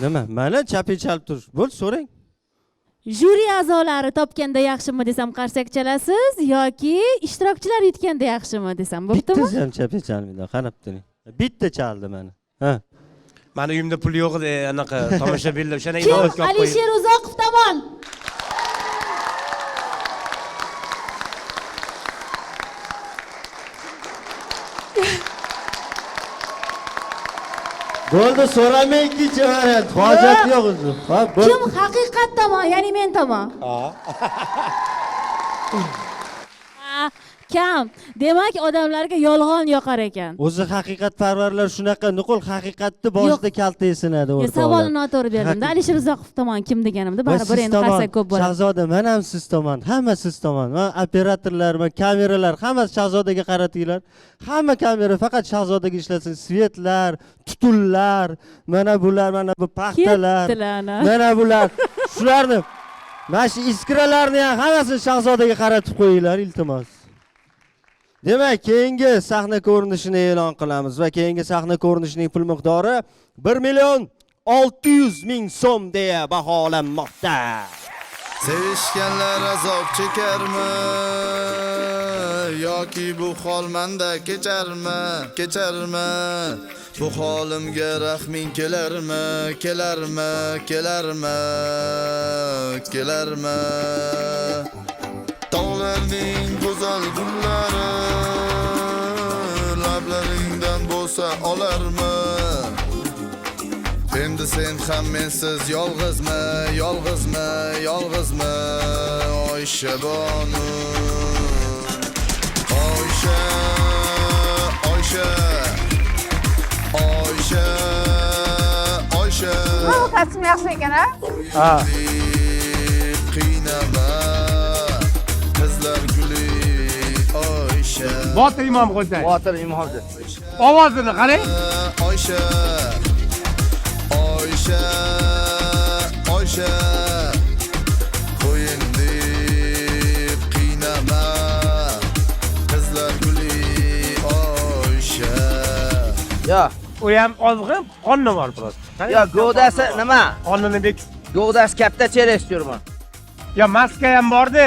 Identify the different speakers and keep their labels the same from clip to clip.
Speaker 1: nima? Mana chaping chalib turish bo'ldi so'rang.
Speaker 2: Jyuri a'zolari topganda yaxshimi desam qarsak chalasiz yoki ishtirokchilar yutganda yaxshimi desam bo'ptimi?
Speaker 1: Bittasi ham chaping chalmaydi qarab turing. Bitta chaldi mana. Ha.
Speaker 3: Mani uyimda pul yo'q edi anaqa tomoshabinlar. O'shani
Speaker 2: kim?
Speaker 3: inobatga olib qo'ying.
Speaker 2: Alisher uzoqov tomon
Speaker 1: bo'ldi so'ramang ikkinchi variant hojati yo'q o'zi ha
Speaker 2: kim? Haqiqat tomon ya'ni men Ha, kam. Demak odamlarga yolg'on yoqar ekan.
Speaker 1: O'zi haqiqatparvarlar shunaqa nuqul haqiqatni boshida kalta esinadi
Speaker 2: savolni noto'g'ri berdimda alisher uzoqov tomon kim deganimda
Speaker 1: Va
Speaker 2: baribir endi qarsak ko'p bo'ladi.
Speaker 1: Shahzoda man ham siz tomon. Hamma siz tomon. Man operatorlar man kameralar hammasi shahzodaga qaratinglar. Hamma kamera faqat shahzodaga ishlasin. Svetlar tutunlar mana bular mana bu paxtalar mana bular. Shularni mana shu iskralarni ham hammasini shahzodaga qaratib qo'yinglar iltimos demak keyingi sahna ko'rinishini e'lon qilamiz va keyingi sahna ko'rinishining pul miqdori bir million olti yuz ming so'm deya baholanmoqda.
Speaker 4: Sevishganlar azob chekarmi? Yoki bu hol menda kecharmi? Kecharmi? Bu holimga rahming kelarmi? Kelarmi? Kelarmi? Kelarmi? Tog'larning bo'lsa olarmi Endi sen ham mensiz yolg'izmi, yolg'izmi, yolg'izmi Oysha bonu Oysha, Oysha Oysha, Oysha
Speaker 5: Taslim yaxshi ekan a?
Speaker 3: ha botir imom xo'jayin
Speaker 6: botir imomni
Speaker 3: ovozini qarang
Speaker 4: Oysha Oysha Oysha Qo'yin deb qiynama Qizlar guli Oysha
Speaker 6: yo
Speaker 3: u ham ozg'in qonni bor biroz
Speaker 6: yo g'o'dasi nima
Speaker 3: qonnini bek
Speaker 6: g'o'dasi katta chelak istiyorman
Speaker 3: yo maska ham borda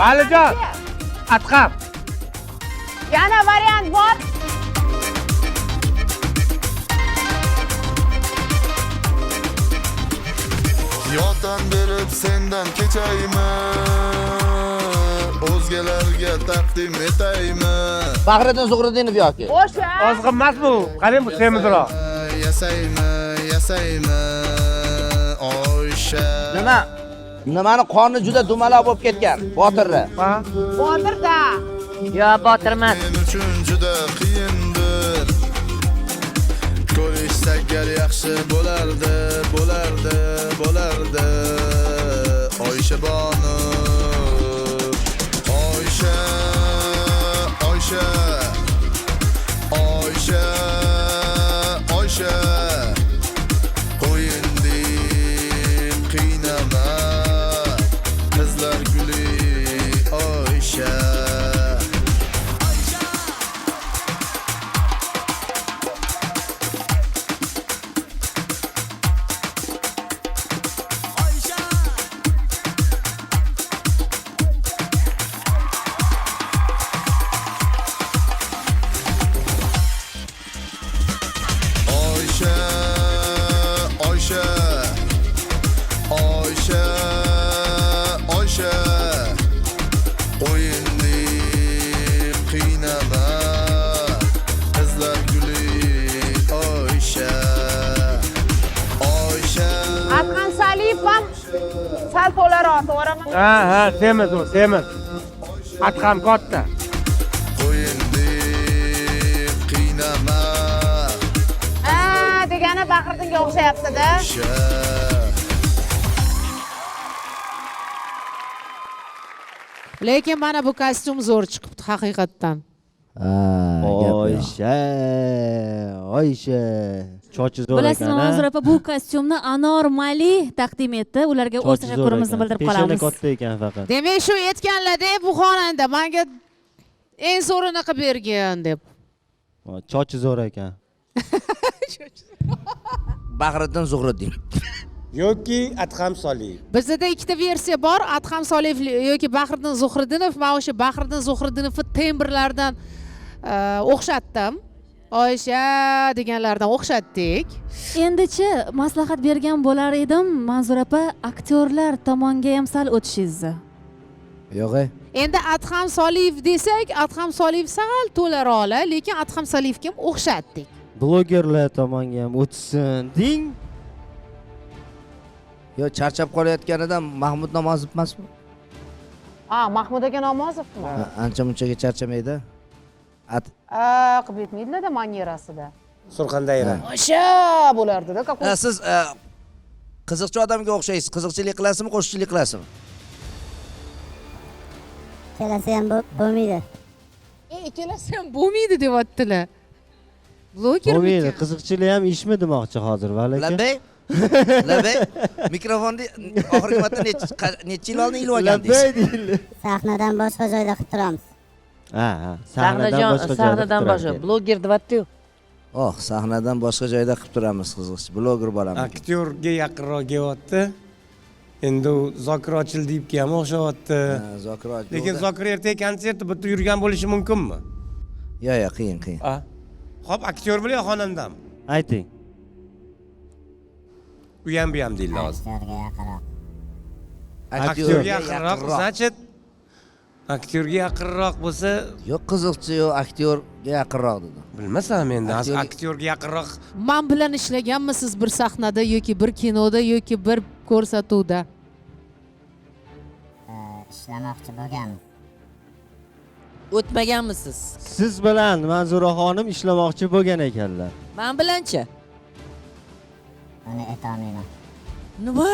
Speaker 3: valijon atqam
Speaker 5: Yana variant bor.
Speaker 4: Yotan berib sendan kechaymi? O'zgalarga taqdim etaymi?
Speaker 6: Bahriddin Zuhriddinov yoki?
Speaker 5: O'sha.
Speaker 3: ozg'in emasmi u? Qarang bu semizroq
Speaker 4: Yasaymi, yasaymi Oysha
Speaker 6: nima nimani qoni juda dumaloq bo'lib ketgan? Botirni.
Speaker 3: Ha?
Speaker 5: Botirda.
Speaker 2: yo botirmas
Speaker 4: Men uchun juda qiyindir. Ko'rishsak gar yaxshi bo'lardi, bo'lardi, bo'lardi. Oysha
Speaker 5: ham sal to'laroq, to'g'rimi?
Speaker 3: ha ha semiz u semiz. Atqam katta.
Speaker 4: Qo'yin deb qiynama,
Speaker 5: Ha, degani Bahriddinga o'xshayapti-da.
Speaker 7: Lekin mana bu kostyum zo'r chiqibdi haqiqatdan.
Speaker 1: Oysha oysha chochi zo'r
Speaker 2: bilasizmi
Speaker 1: ekan
Speaker 2: manzura opa bu kostyumni anor mali taqdim etdi. Ularga o'z tashakkurimizni bildirib
Speaker 1: peshona
Speaker 2: qolamiz.
Speaker 1: katta ekan faqat.
Speaker 7: Demak shu aytganlarda bu xonanda manga eng zo'rini qilib bergin deb.
Speaker 1: Chochi zo'r ekan.
Speaker 6: Bahriddin zuhriddin.
Speaker 3: Yoki adham soliyev
Speaker 7: bizada ikkita versiya bor. Adham soliyev yoki bahriddin zuhriddinov. Man o'sha bahriddin zuhriddinovni tembrlaridan e, o'xshatdim oysha deganlardan o'xshatdik.
Speaker 2: Endichi maslahat bergan bo'lar edim manzura opa aktyorlar tomonga ham sal o'tishingizni.
Speaker 6: Yo'q e.
Speaker 7: Endi adham soliyev desak adham soliyev sal to'laroqli lekin adham soliyevga ham o'xshatdik.
Speaker 1: Blogerlar tomonga ham o'tsin deng
Speaker 6: yo charchab qolayotganidan mahmud nomozov emasmi?
Speaker 5: Ha mahmud aka nomozovmi
Speaker 6: Ha, ancha munchaga charchamaydi.
Speaker 5: a qilib yetmaydida manierasida
Speaker 3: surxondaira
Speaker 5: o'sha bo'lardida
Speaker 6: siz e, qiziqchi odamga o'xshaysiz qiziqchilik qilasizmi qo'shiqchilik qilasizmi
Speaker 8: ikkalasi ham bo'lmaydi
Speaker 7: ikkalasi e, ham bo'lmaydi deyaptilar bloger
Speaker 1: bo'lmaydi qiziqchilik ham ishmi demoqchi hozir vali aka
Speaker 6: labbay labbay mikrofonni oxirgi marta nechi yil oldin ilib olgandingiz
Speaker 1: labbay deyildi
Speaker 8: sahnadan boshqa joyda qilib turamiz
Speaker 1: ha ha sahnadan boshqa joyda
Speaker 9: sahnadan boshqa bloger deyaptiyu
Speaker 6: oh sahnadan boshqa joyda qilib turamiz qiziqchi bloger bo'laman
Speaker 3: aktyorga yaqinroq kelyapti endi u zokir ochildiyevga ham o'xshayapti
Speaker 6: Ha, zokir
Speaker 3: lekin zokir ertaga konsertda bitta yurgan bo'lishi mumkinmi
Speaker 6: yo'q yo'q qiyin qiyin
Speaker 3: ho'p aktyor yo xonandami
Speaker 1: ayting
Speaker 3: u ham bu ham deydi hozir
Speaker 8: aktyorga yaqinroq
Speaker 3: aktyorga yaqinroq значит aktyorga yaqinroq bo'lsa
Speaker 6: yo'q qiziqchi yo'q aktyorga yaqinroq dedi.
Speaker 3: Bilmasam endi
Speaker 6: Aktyorga-
Speaker 3: yaqinroq.
Speaker 7: Man bilan ishlaganmisiz bir sahnada yoki bir kinoda yoki bir ko'rsatuvda?
Speaker 8: Ishlamoqchi bo'lganmiz
Speaker 9: o'tmaganmisiz?
Speaker 1: Siz bilan manzura xonim ishlamoqchi bo'lgan ekanlar.
Speaker 9: Man bilanchi.
Speaker 8: Uni aytolmayman
Speaker 9: nima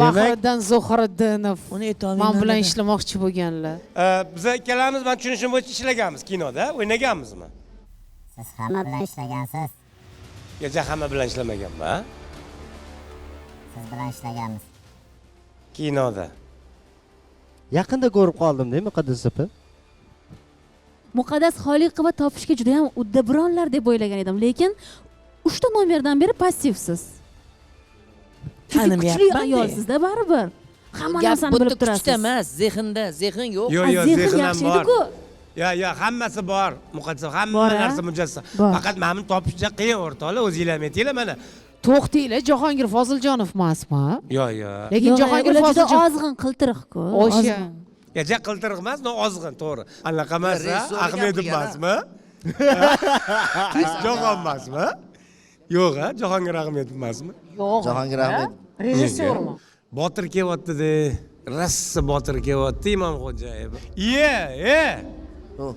Speaker 7: bahriddin zuhriddinov
Speaker 9: uni aytolmayman
Speaker 7: man bilan ishlamoqchi bo'lganlar.
Speaker 3: Biz ikkalamiz man tushunishim bo'yicha ishlaganmiz kinoda. O'ynaganmizmi?
Speaker 8: Siz hamma bilan ishlagansiz.
Speaker 3: Yo'q hamma bilan ishlamaganman
Speaker 8: siz bilan ishlaganmiz.
Speaker 3: Kinoda.
Speaker 1: Yaqinda ko'rib qoldimda muqaddas opa
Speaker 2: muqaddas xoliqova topishga juda yam uddaburonlar deb o'ylagan edim lekin uchta nomerdan beri passivsiz chunki kuchli ayolsizda baribir. Hamma narsani bilib
Speaker 9: kuchda
Speaker 2: turasiz.
Speaker 9: emas zehnda zehn yo'q.
Speaker 3: Yo'q yo'q
Speaker 2: zehn
Speaker 3: ham
Speaker 2: yaxshi edi-ku.
Speaker 3: yo'q yo'q hammasi bor muqaddas hamma narsa mujassam. Faqat mana buni topish juda qiyin o'rtoqlar o'zinglar ham aytinglar mana.
Speaker 7: To'xtanglar jahongir foziljonov emasmi?
Speaker 3: Yo'q yo'q
Speaker 7: lekin jahongir
Speaker 2: ular juda
Speaker 7: foziljonov
Speaker 2: ozg'in qiltiriqku
Speaker 7: o'sha
Speaker 3: yaja qiltiriq emas ozg'in to'g'ri. Anaqa emas ahmedov
Speaker 6: gapirgan, a?
Speaker 3: emasmi jahon emasmi yo'q a jahongir ahmedov emasmi
Speaker 5: yo'q
Speaker 6: jahongir ahmed
Speaker 5: rejissyormi
Speaker 3: botir kelyaptida rossa botir kelyapti imomxo'jayev iye e
Speaker 6: Oh.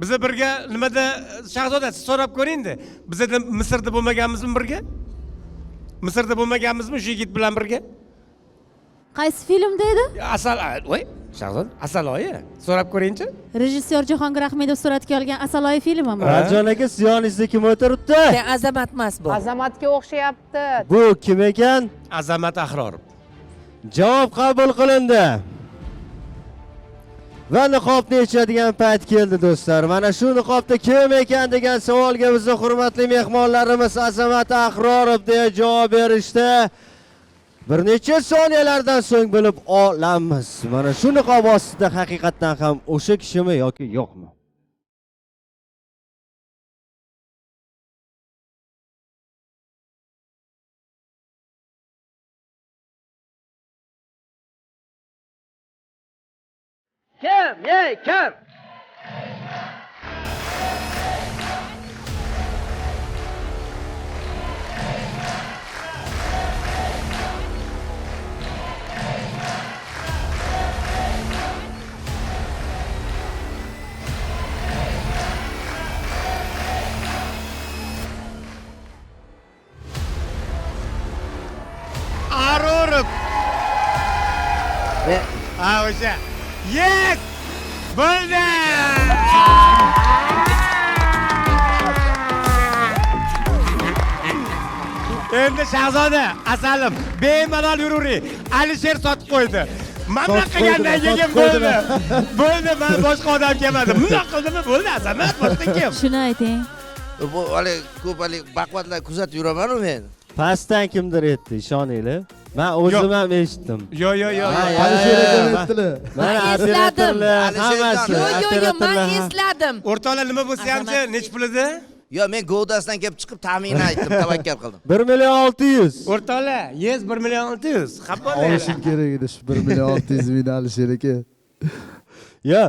Speaker 3: biza birga nimada shahzoda siz so'rab ko'ringda bizada misrda bo'lmaganmizmi birga misrda bo'lmaganmizmi shu yigit bilan birga
Speaker 2: qaysi filmda edi
Speaker 3: asal voy shahzoda asaloyi so'rab ko'ringchi.
Speaker 2: Rejissyor jahongir ahmedov suratga olgan asaloyi filmimi
Speaker 1: rajon aka ziyoningizda kim o'tiribdi
Speaker 9: Sen azamat emas bu.
Speaker 5: Azamatga o'xshayapti.
Speaker 1: Bu kim ekan?
Speaker 3: Azamat ahrorov
Speaker 1: javob qabul qilindi. Va niqobni yechadigan payt keldi do'stlar. Mana shu niqobda kim ekan degan savolga bizni hurmatli mehmonlarimiz azamat ahrorov deya javob berishdi bir necha soniyalardan so'ng bilib olamiz mana shu niqob ostida haqiqatdan ham o'sha kishimi yoki yo'qmi?
Speaker 9: Kim? Ye kim?
Speaker 3: Ha o'sha yes! Bo'ldi endi shahzoda asalim bemalol yuravering alisher sotib qo'ydi. Mana bunaqa qilgandan keyin bo'ldi. Bo'ldi man boshqa odam kelmadi. Bundoq qildimi? Bo'ldi azamat boshqa kim?
Speaker 2: Shuni ayting.
Speaker 6: Bu haligi ko'p haligi baquvvatlar kuzatib yuramanu men?
Speaker 1: Pastdan kimdir aytdi ishoninglar man o'zim ham eshitdim
Speaker 3: yo'q yo'q yo'q
Speaker 1: Ha,
Speaker 3: yo'q.
Speaker 1: ya,
Speaker 10: Alisher
Speaker 1: ya,
Speaker 10: aka
Speaker 1: ya,
Speaker 10: aytdilar.
Speaker 1: mana
Speaker 9: Man esladim.
Speaker 1: operatorlar
Speaker 6: Alisher
Speaker 1: hammasi
Speaker 6: Yo,
Speaker 9: yo'q yo'q yo'q man
Speaker 1: operatorlar ham-
Speaker 9: esladim
Speaker 3: o'rtoqlar nima bo'lsa hamchi
Speaker 9: Azamat.
Speaker 3: nechi pul edi
Speaker 6: yo men govdasidan kelib chiqib taxminan aytdim tavakkal qildim
Speaker 1: bir million olti yuz
Speaker 3: o'rtoqlar yes bir million olti yuz xafa bo'lmanglar
Speaker 10: olishim kerak edi shu bir million olti yuz ming alisher aka
Speaker 1: yo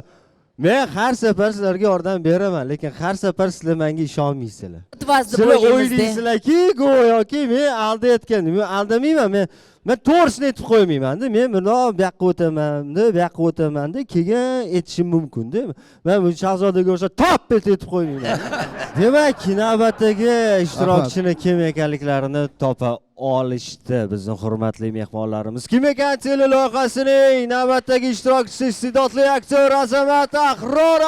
Speaker 1: men har safar sizlarga yordam beraman lekin har safar sizlar menga ishonmaysizlar
Speaker 9: Tuvazdi
Speaker 1: sizlar
Speaker 9: bo'yingizda
Speaker 1: o'ylaysizlarki go'yoki men aldatgandim men aldamayman men men to'g'risini aytib qo'ymaymanda men bundoq bu yoqqa o'tamanda bu yoqqa o'tamanda keyin aytishim mumkinda. Man bu shahzodaga o'xshab top etib aytib qo'ymayman demak navbatdagi ishtirokchini kim ekanliklarini topa olishdi bizni hurmatli mehmonlarimiz. Kim ekan teleloyihasining navbatdagi ishtirokchisi iste'dodli aktyor azamat ahrorov